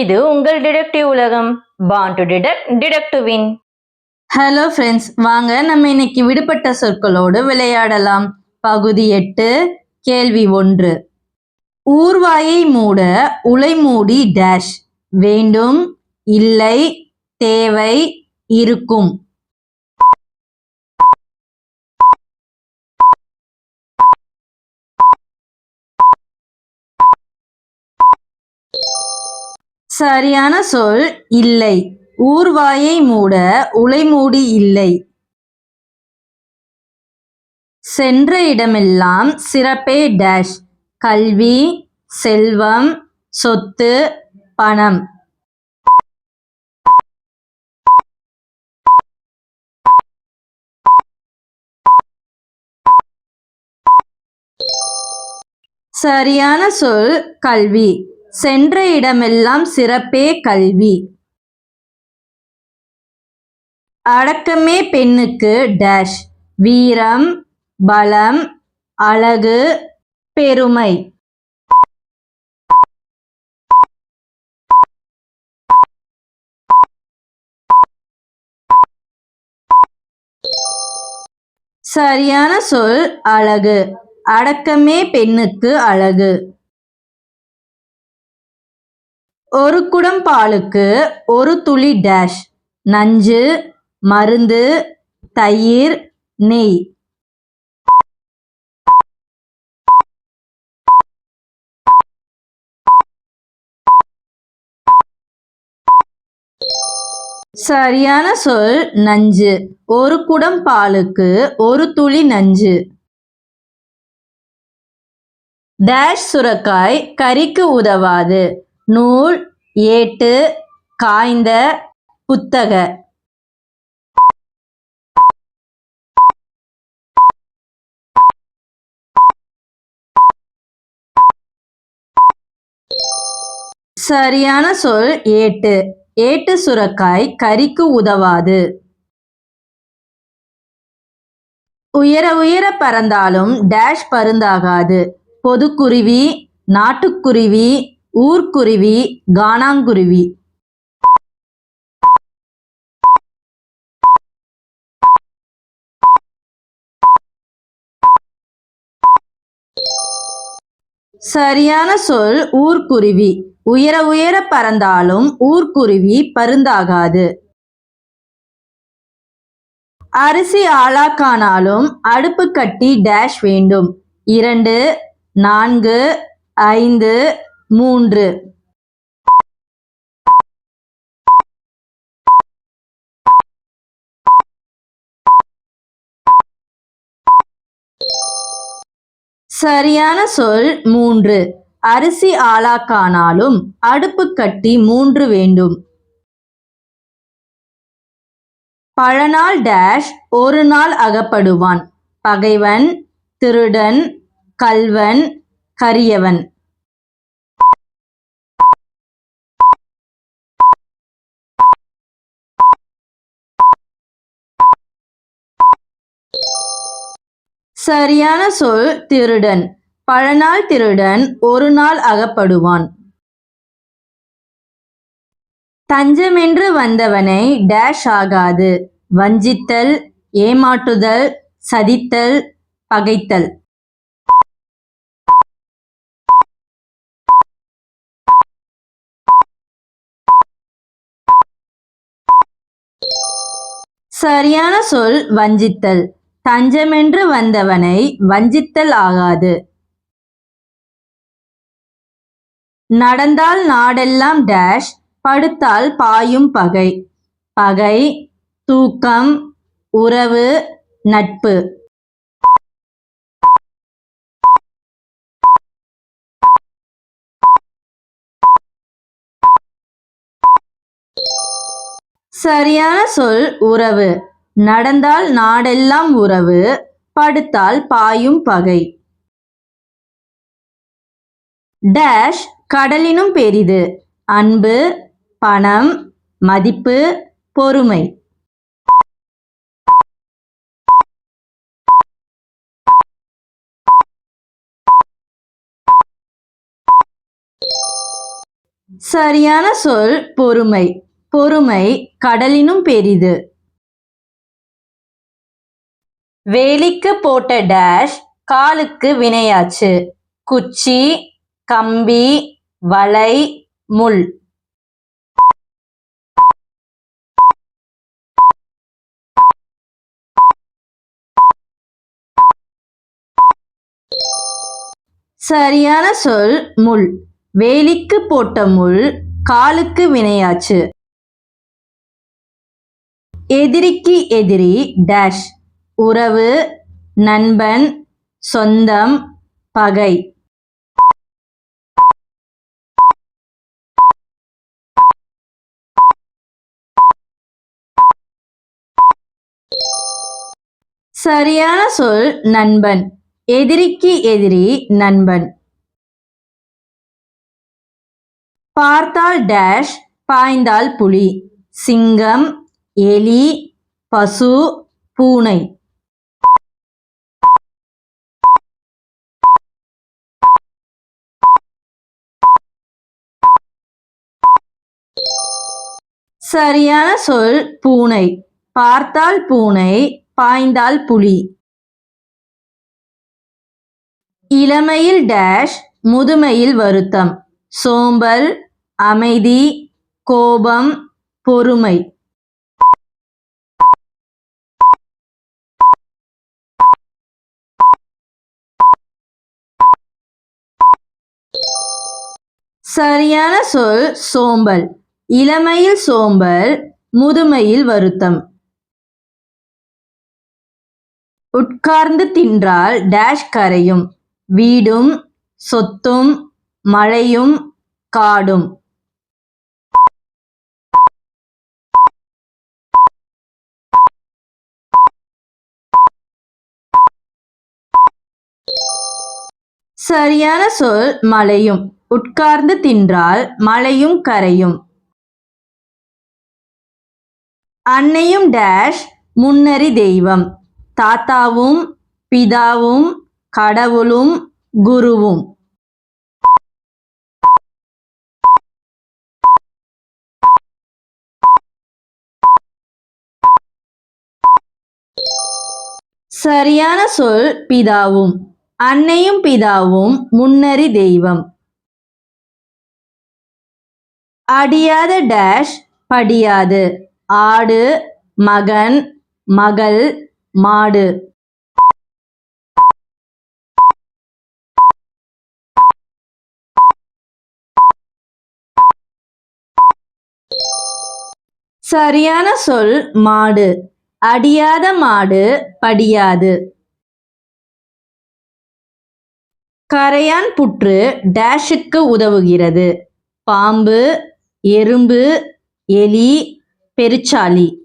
இது உங்கள் டிடெக்டிவ் உலகம். Born to detect detect win hello friends வாங்க நம்ம இன்னைக்கு விடுபட்ட சொற்களோடு விளையாடலாம். பகுதி எட்டு கேள்வி ஒன்று. ஊர்வாயை மூட உலை மூடி டேஷ் வேண்டும் இல்லை தேவை இருக்கும். சரியான சொல் இல்லை. ஊர்வாயை மூட உலைமூடி இல்லை. சென்ற இடமெல்லாம் சிறப்பே டேஷ். கல்வி செல்வம் சொத்து பணம். சரியான சொல் கல்வி. சென்ற இடமெல்லாம் சிறப்பே கல்வி. அடக்கமே பெண்ணுக்கு டேஷ் வீரம் பலம் அழகு பெருமை. சரியான சொல் அழகு. அடக்கமே பெண்ணுக்கு அழகு. ஒரு குடம் பாலுக்கு ஒரு துளி டேஷ் நஞ்சு மருந்து தயிர் நெய். சரியான சொல் நஞ்சு. ஒரு குடம் பாலுக்கு ஒரு துளி நஞ்சு. டேஷ் சுரக்காய் கறிக்கு உதவாது. நூல் ஏட்டு காய்ந்த புத்தக. சரியான சொல் ஏட்டு. ஏட்டு சுரக்காய் கறிக்கு உதவாது. உயர உயர பறந்தாலும் டேஷ் பருந்தாகாது. பொதுக்குருவி நாட்டுக்குருவி ஊர்க்குருவி கானாங்குருவி சரியான சொல் ஊர்க்குருவி. உயர உயர பறந்தாலும் ஊர்க்குருவி பருந்தாகாது. அரிசி ஆளாக்கானாலும் அடுப்பு கட்டி டேஷ் வேண்டும். இரண்டு நான்கு ஐந்து மூன்று. சரியான சொல் மூன்று. அரிசி ஆளாக்கானாலும் அடுப்பு கட்டி மூன்று வேண்டும். பழநாள் டேஷ் ஒரு நாள் அகப்படுவான். பகைவன் திருடன் கல்வன் கரியவன். சரியான சொல் திருடன். பழநாள் திருடன் ஒரு நாள் அகப்படுவான். தஞ்சமென்று வந்தவனை டேஷ் ஆகாது. வஞ்சித்தல் ஏமாற்றுதல் சதித்தல் பகைத்தல். சரியான சொல் வஞ்சித்தல். தஞ்சமென்று வந்தவனை வஞ்சித்தல் ஆகாது. நடந்தால் நாடெல்லாம் டேஷ் படுத்தால் பாயும் பகை. பகை தூக்கம் உறவு நட்பு. சரியான சொல் உறவு. நடந்தால் நாடெல்லாம் உறவு படுத்தால் பாயும் பகை. டேஷ் கடலினும் பெரிது. அன்பு பணம் மதிப்பு பொறுமை. சரியான சொல் பொறுமை. பொறுமை கடலினும் பெரிது. வேலிக்கு போட்ட டேஷ் காலுக்கு வினையாச்சு. குச்சி கம்பி வலை முள். சரியான சொல் முள். வேலிக்கு போட்ட முள் காலுக்கு வினையாச்சு. எதிரிக்கு எதிரி டேஷ் உறவு நண்பன் சொந்தம் பகை. சரியான சொல் நண்பன். எதிரிக்கு எதிரி நண்பன். பார்த்தால் டேஷ் பாய்ந்தால் புலி. சிங்கம் எலி பசு பூனை. சரியான சொல் பூனை. பார்த்தால் பூனை பாய்ந்தால் புலி. இளமையில் டேஷ் முதுமையில் வருத்தம். சோம்பல் அமைதி கோபம் பொறுமை. சரியான சொல் சோம்பல். இளமையில் சோம்பல் முதுமையில் வருத்தம். உட்கார்ந்து தின்றால் டேஷ் கரையும். வீடும் சொத்தும் மழையும் காடும். சரியான சொல் மழையும் உட்கார்ந்து தின்றால் மழையும் கரையும். அன்னையும் டேஷ் முன்னறி தெய்வம். தாத்தாவும் பிதாவும் கடவுளும் குருவும். சரியான சொல் பிதாவும். அன்னையும் பிதாவும் முன்னறி தெய்வம். அடியாத டேஷ் படியாது. ஆடு மகன் மகள் மாடு. சரியான சொல் மாடு. அடியாத மாடு படியாது. கரையான் புற்று டேஷுக்கு உதவுகிறது. பாம்பு எறும்பு எலி பெருச்சாளி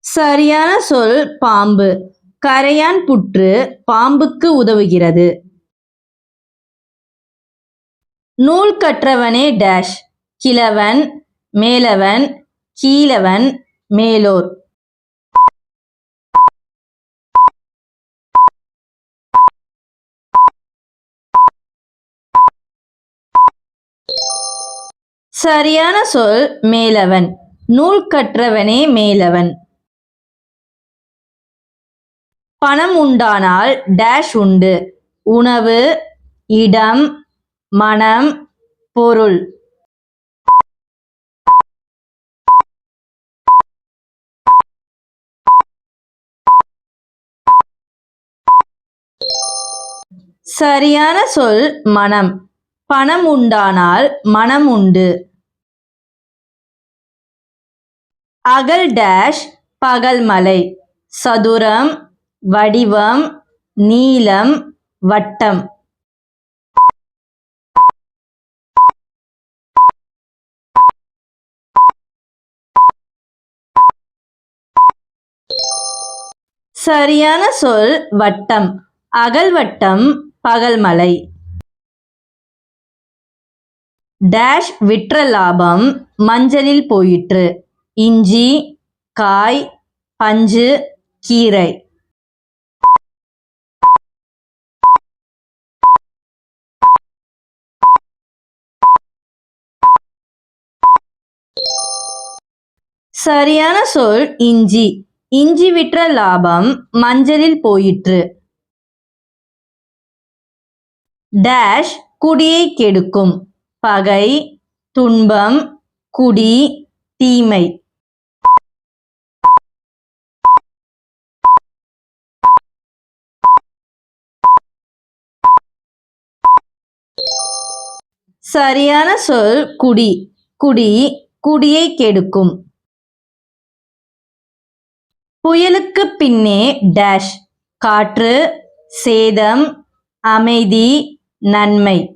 சரியான சொல் பாம்பு. கரையான் புற்று பாம்புக்கு உதவுகிறது. நூல் கற்றவனே டேஷ். கிழவன் மேலவன் கீழவன் மேலோர். சரியான சொல் மேலவன். நூல் கற்றவனே மேலவன். பணம் உண்டானால் டேஷ் உண்டு. உணவு இடம் மனம் பொருள். சரியான சொல் மனம். பணம் உண்டானால் மனம் உண்டு அகல் டேஷ் பகல் மலை. சதுரம் வடிவம் நீளம் வட்டம். சரியான சொல் வட்டம். அகல் வட்டம் பகல்மலை டேஷ் விற்ற லாபம் மஞ்சளில் போயிற்று. இஞ்சி காய் பஞ்சு கீரை. சரியான சொல் இஞ்சி. இஞ்சி விற்ற லாபம் மஞ்சளில் போயிற்று. டேஷ் குடியை கெடுக்கும். பகை துன்பம் குடி தீமை. சரியான சொல் குடி. குடி குடியை கெடுக்கும். புயலுக்கு பின்னே டேஷ். காற்று சேதம் அமைதி நன்மை.